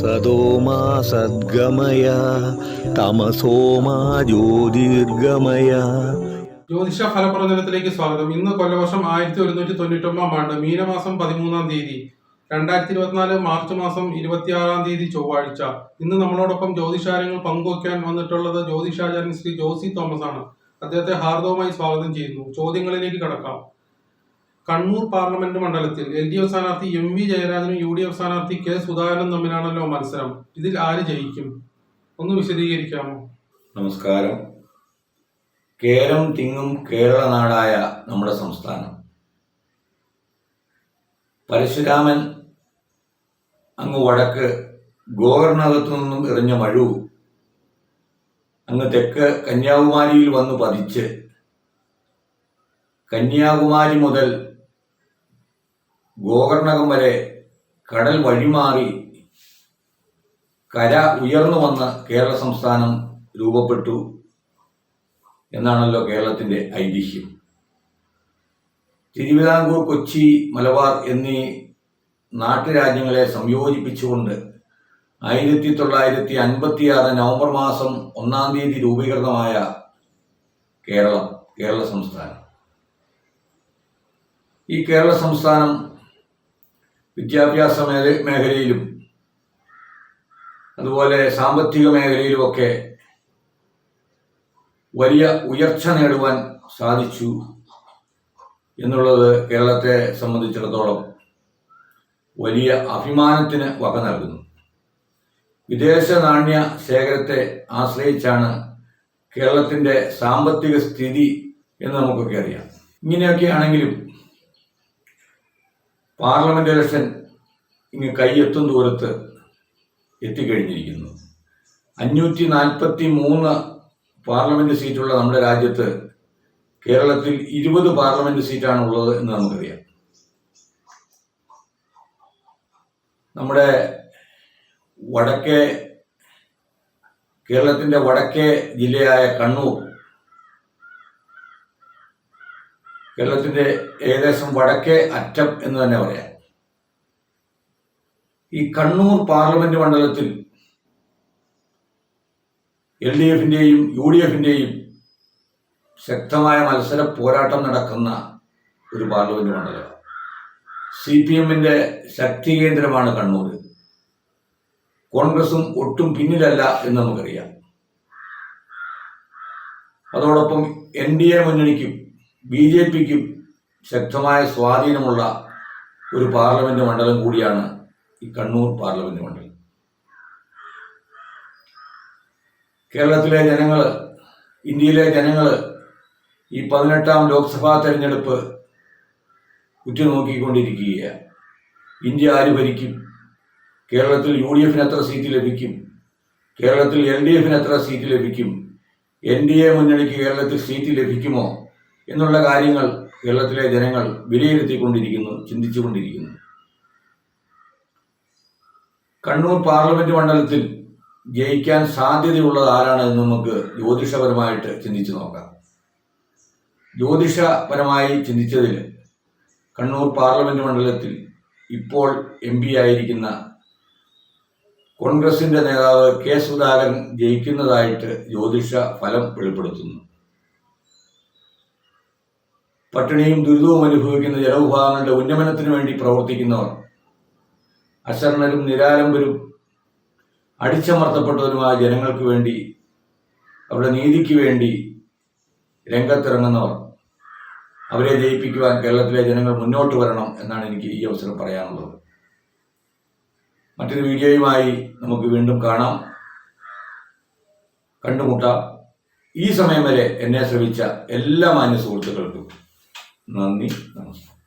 സത്യോമാ സദ്ഗമയ തമസോമാ ജ്യോതിർഗമയ. ജ്യോതിഷ ഫലപ്രവചനത്തിലേക്ക് സ്വാഗതം. ഇന്ന് കൊല്ലവർഷം ആയിരത്തി ഒരുന്നൂറ്റി തൊണ്ണൂറ്റൊമ്പതാം ആണ്ട് മീനമാസം പതിമൂന്നാം തീയതി രണ്ടായിരത്തി ഇരുപത്തിനാല് മാർച്ച് മാസം ഇരുപത്തിയാറാം തീയതി ചൊവ്വാഴ്ച. ഇന്ന് നമ്മളോടൊപ്പം ജ്യോതിഷാരങ്ങൾ പങ്കുവയ്ക്കാൻ വന്നിട്ടുള്ളത് ജ്യോതിഷാചാര്യൻ ശ്രീ ജോസി തോമസ് ആണ് അദ്ദേഹത്തെ ഹാർദവുമായി സ്വാഗതം ചെയ്യുന്നു. ചോദ്യങ്ങളിലേക്ക് കടക്കാം. കണ്ണൂർ പാർലമെന്റ് മണ്ഡലത്തിൽ എൽ ഡി എഫ് സ്ഥാനാർത്ഥി എം വി ജയരാജനും യു ഡി എഫ് സ്ഥാനാർത്ഥി കെ സുധാകരനും തമ്മിലാണല്ലോ മത്സരം. ഇതിൽ ആര് ജയിക്കും? ഒന്ന് വിശദീകരിക്കാമോ? നമസ്കാരം. കേരം തിങ്ങും കേരള നാടായ നമ്മുടെ സംസ്ഥാനം. പരശുരാമൻ അങ്ങ് വടക്ക് ഗോകർണകത്തു നിന്നും എറിഞ്ഞ മഴു അങ്ങ് തെക്ക് കന്യാകുമാരിയിൽ വന്ന് പതിച്ച്. കന്യാകുമാരി മുതൽ ഗോകർണകം വരെ കടൽ വഴിമാറി കര ഉയർന്നു വന്ന കേരള സംസ്ഥാനം രൂപപ്പെട്ടു എന്നാണല്ലോ കേരളത്തിന്റെ ഐതിഹ്യം. തിരുവിതാംകൂർ കൊച്ചി മലബാർ എന്നീ നാട്ടുരാജ്യങ്ങളെ സംയോജിപ്പിച്ചുകൊണ്ട് ആയിരത്തി തൊള്ളായിരത്തി അൻപത്തിയാറ് നവംബർ മാസം ഒന്നാം തീയതി രൂപീകൃതമായ കേരളം കേരള സംസ്ഥാനം. ഈ കേരള സംസ്ഥാനം വിദ്യാഭ്യാസ മേഖല മേഖലയിലും അതുപോലെ സാമ്പത്തിക മേഖലയിലുമൊക്കെ വലിയ ഉയർച്ച നേടുവാൻ സാധിച്ചു എന്നുള്ളത് കേരളത്തെ സംബന്ധിച്ചിടത്തോളം വലിയ അഭിമാനത്തിന് വക നൽകുന്നു. വിദേശ നാണ്യ ശേഖരത്തെ ആശ്രയിച്ചാണ് കേരളത്തിന്റെ സാമ്പത്തിക സ്ഥിതി എന്ന് നമുക്കൊക്കെ അറിയാം. ഇങ്ങനെയൊക്കെ ആണെങ്കിലും പാർലമെന്റ് ഇലക്ഷൻ ഇങ്ങ് കൈയെത്തും ദൂരത്ത് എത്തിക്കഴിഞ്ഞിരിക്കുന്നു. അഞ്ഞൂറ്റി നാൽപ്പത്തി മൂന്ന് പാർലമെന്റ് സീറ്റുള്ള നമ്മുടെ രാജ്യത്ത് കേരളത്തിൽ ഇരുപത് പാർലമെന്റ് സീറ്റാണ് ഉള്ളത് എന്ന് നമുക്കറിയാം. നമ്മുടെ വടക്കേ കേരളത്തിന്റെ വടക്കേ ജില്ലയായ കണ്ണൂർ കേരളത്തിന്റെ ഏകദേശം വടക്കേ അറ്റം എന്ന് തന്നെ പറയാം. ഈ കണ്ണൂർ പാർലമെന്റ് മണ്ഡലത്തിൽ എൽ ഡി എഫിന്റെയും യു ഡി എഫിന്റെയും ശക്തമായ മത്സര പോരാട്ടം നടക്കുന്ന ഒരു പാർലമെന്റ് മണ്ഡലം. സി പി എമ്മിന്റെ ശക്തി കേന്ദ്രമാണ് കണ്ണൂർ കോൺഗ്രസും ഒട്ടും പിന്നിലല്ല എന്ന് നമുക്കറിയാം. അതോടൊപ്പം എൻ ഡി എ മുന്നണിക്കും ബി ജെ പിക്കും ശക്തമായ സ്വാധീനമുള്ള ഒരു പാർലമെന്റ് മണ്ഡലം കൂടിയാണ് ഈ കണ്ണൂർ പാർലമെന്റ് മണ്ഡലം. കേരളത്തിലെ ജനങ്ങൾ ഇന്ത്യയിലെ ജനങ്ങൾ ഈ പതിനെട്ടാം ലോക്സഭാ തെരഞ്ഞെടുപ്പ് ഉറ്റുനോക്കിക്കൊണ്ടിരിക്കുകയാണ്. ഇന്ത്യ ആര് ഭരിക്കും? കേരളത്തിൽ യു ഡി എഫിന് എത്ര സീറ്റ് ലഭിക്കും? കേരളത്തിൽ എൽ ഡി എഫിന് എത്ര സീറ്റ് ലഭിക്കും? എൻ ഡി എ മുന്നണിക്ക് കേരളത്തിൽ സീറ്റ് ലഭിക്കുമോ? എന്നുള്ള കാര്യങ്ങൾ കേരളത്തിലെ ജനങ്ങൾ വിലയിരുത്തിക്കൊണ്ടിരിക്കുന്നു ചിന്തിച്ചുകൊണ്ടിരിക്കുന്നു. കണ്ണൂർ പാർലമെന്റ് മണ്ഡലത്തിൽ ജയിക്കാൻ സാധ്യതയുള്ളത് ആരാണ് എന്ന് നമുക്ക് ജ്യോതിഷപരമായിട്ട് ചിന്തിച്ചു നോക്കാം. ജ്യോതിഷപരമായി ചിന്തിച്ചതിൽ കണ്ണൂർ പാർലമെന്റ് മണ്ഡലത്തിൽ ഇപ്പോൾ എം പി ആയിരിക്കുന്ന കോൺഗ്രസിന്റെ നേതാവ് കെ സുധാകരൻ ജയിക്കുന്നതായിട്ട് ജ്യോതിഷ ഫലം വെളിപ്പെടുത്തുന്നു. പട്ടിണിയും ദുരിതവും അനുഭവിക്കുന്ന ജനവിഭാഗങ്ങളുടെ ഉന്നമനത്തിന് വേണ്ടി പ്രവർത്തിക്കുന്നവർ അശരണരും നിരാലംബരും അടിച്ചമർത്തപ്പെട്ടവരുമായ ജനങ്ങൾക്ക് വേണ്ടി അവരുടെ നീതിക്ക് വേണ്ടി രംഗത്തിറങ്ങുന്നവർ അവരെ ജയിപ്പിക്കുവാൻ കേരളത്തിലെ ജനങ്ങൾ മുന്നോട്ട് വരണം എന്നാണ് എനിക്ക് ഈ അവസരം പറയാനുള്ളത്. മറ്റൊരു വീഡിയോയുമായി നമുക്ക് വീണ്ടും കാണാം. കണ്ടുമുട്ടാം. ഈ സമയം വരെ എന്നെ ശ്രമിച്ച എല്ലാ മാന്യ സുഹൃത്തുക്കൾക്കും നന്ദി നമസ്കാരം.